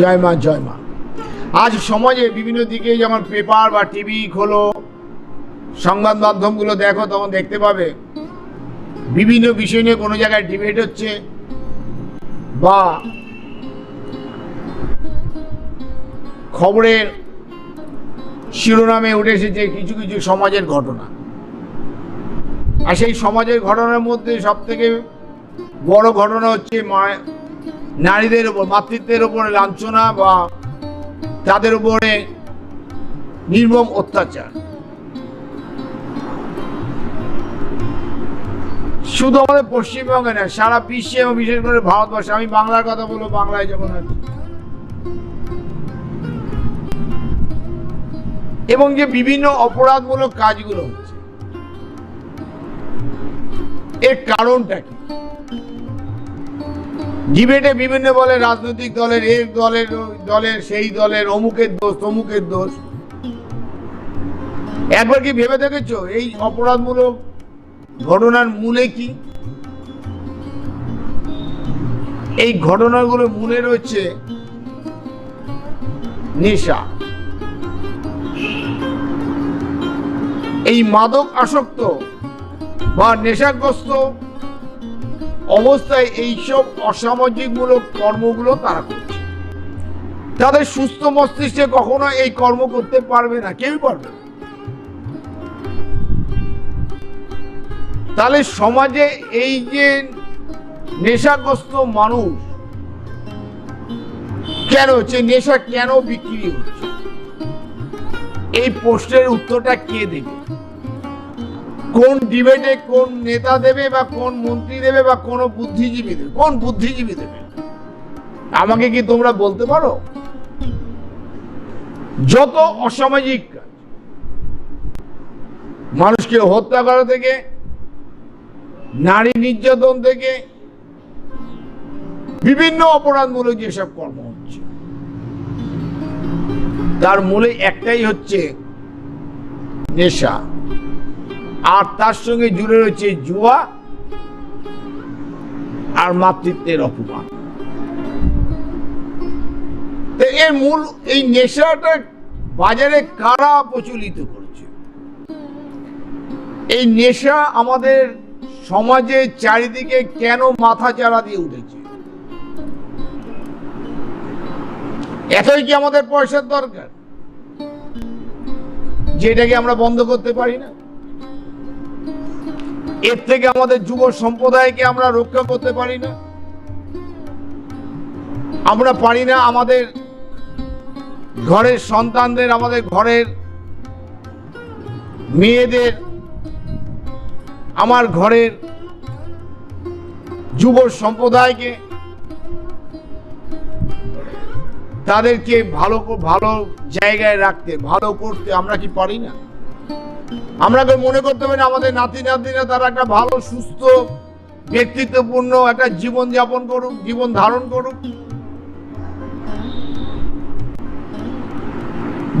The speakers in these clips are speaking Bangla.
জয় মা জয় মা। আজ সমাজে বিভিন্ন দিকে যেমন পেপার বা টিভি খোলো, সংবাদ মাধ্যমগুলো দেখো, তখন দেখতে পাবে বিভিন্ন বিষয় নিয়ে কোনো জায়গায় ডিবেট হচ্ছে বা খবরের শিরোনামে উঠে এসেছে কিছু কিছু সমাজের ঘটনা। আর সেই সমাজের ঘটনার মধ্যে সব থেকে বড় ঘটনা হচ্ছে নারীদের উপর মাতৃত্বের উপরে লাঞ্ছনা বা তাদের উপরে নির্মম অত্যাচার। শুধু আমাদের পশ্চিমবঙ্গে না, সারা বিশ্বে এবং বিশেষ করে ভারতবর্ষে, আমি বাংলার কথা বলব, বাংলায় যখন আছি। এবং যে বিভিন্ন অপরাধমূলক কাজগুলো হচ্ছে এর কারণটা কি? ডিবেটে বিভিন্ন বলে রাজনৈতিক দলের এর দলের দলের, সেই দলের, অমুকের দোষ, তমুকের দোষ। একবার কি ভেবে দেখেছ? এই অপরাধমূলক ঘটনার মূলে কি? এই ঘটনাগুলো মূলে রয়েছে নেশা। এই মাদক আসক্ত বা নেশাগ্রস্ত অবস্থায় এইসব অসামাজিকমূলক কর্মগুলো তারা করছে। তাদের সুস্থ মস্তিষ্কে কখনো এই কর্ম করতে পারবে না, কেউই পারবে না। তাহলে সমাজে এই যে নেশাগ্রস্ত মানুষ, কেন হচ্ছে নেশা কেন বিক্রি হচ্ছে? এই প্রশ্নের উত্তরটা কে দেবে? কোন ডিবেটে কোন নেতা দেবে বা কোন মন্ত্রী দেবে বা কোন বুদ্ধিজীবী দেবে? কোন বুদ্ধিজীবী দেবে? আমাকে কি তোমরা বলতে পারো? যত অসামাজিক মানুষকে হত্যা করা থেকে, নারী নির্যাতন থেকে, বিভিন্ন অপরাধমূলক যেসব কর্ম হচ্ছে, তার মূলে একটাই হচ্ছে নেশা। আর তার সঙ্গে জুড়ে রয়েছে জুয়া আর মাতৃত্বের অপমান। এর মূল, এই নেশাটা বাজারে কারা প্রচলিত করেছে? এই নেশা আমাদের সমাজে চারিদিকে কেন মাথা চারা দিয়ে উঠেছে? এতই কি আমাদের পয়সার দরকার? যেটাকে আমরা বন্ধ করতে পারি না? এর থেকে আমাদের যুব সম্প্রদায়কে আমরা রক্ষা করতে পারি না। আমরা পারি না আমাদের ঘরের সন্তানদের, আমাদের ঘরের মেয়েদের, আমার ঘরের যুব সম্প্রদায়কে, তাদেরকে ভালো ভালো জায়গায় রাখতে, ভালো করতে আমরা কি পারি না? আমরা মনে করতে পারি আমাদের নাতি নাতিরা তারা একটা ভালো, সুস্থ, ব্যক্তিত্বপূর্ণ একটা জীবন যাপন করুক, জীবন ধারণ করুক।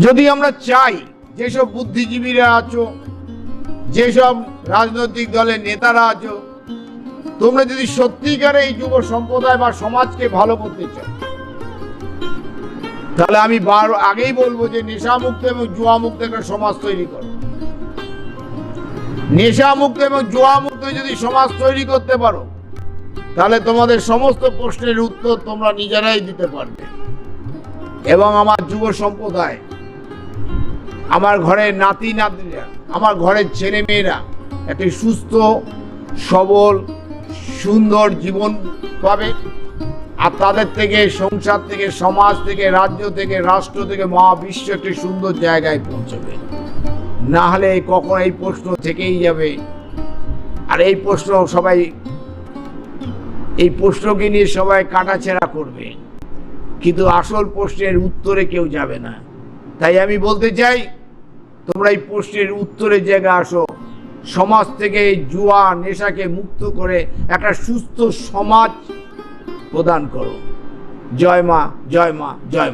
যদি আমরা চাই যেসব বুদ্ধিজীবীরা আছো, যেসব রাজনৈতিক দলের নেতারা আছো, তোমরা যদি সত্যিকারে এই যুব সম্প্রদায় বা সমাজকে ভালো করতে চাও, তাহলে আমি বার আগেই বলব যে নেশামুক্ত এবং জুয়ামুক্ত একটা সমাজ তৈরি করো। নেশামুক্ত এবং জুয়ামুক্ত যদি সমাজ তৈরি করতে পারো, তাহলে তোমাদের সমস্ত প্রশ্নের উত্তর তোমরা নিজেরাই দিতে পারবে। এবং আমার যুব সম্প্রদায়, আমার ঘরের নাতি নাতিরা আমার ঘরের ছেলে মেয়েরা একটি সুস্থ, সবল, সুন্দর জীবন পাবে। আর তাদের থেকে, সংসার থেকে, সমাজ থেকে, রাজ্য থেকে, রাষ্ট্র থেকে মহাবিশ্ব একটি সুন্দর জায়গায় পৌঁছবে। না হলে কখন এই প্রশ্ন থেকেই যাবে। আর এই প্রশ্ন সবাই, এই প্রশ্নকে নিয়ে সবাই কাটাছেড়া করবে। কিন্তু আসল প্রশ্নের উত্তরে কেউ যাবে না। তাই আমি বলতে চাই, তোমরা এই প্রশ্নের উত্তরের জায়গা আসো। সমাজ থেকে জুয়া, নেশাকে মুক্ত করে একটা সুস্থ সমাজ প্রদান করো। জয় মা জয় মা জয় মা।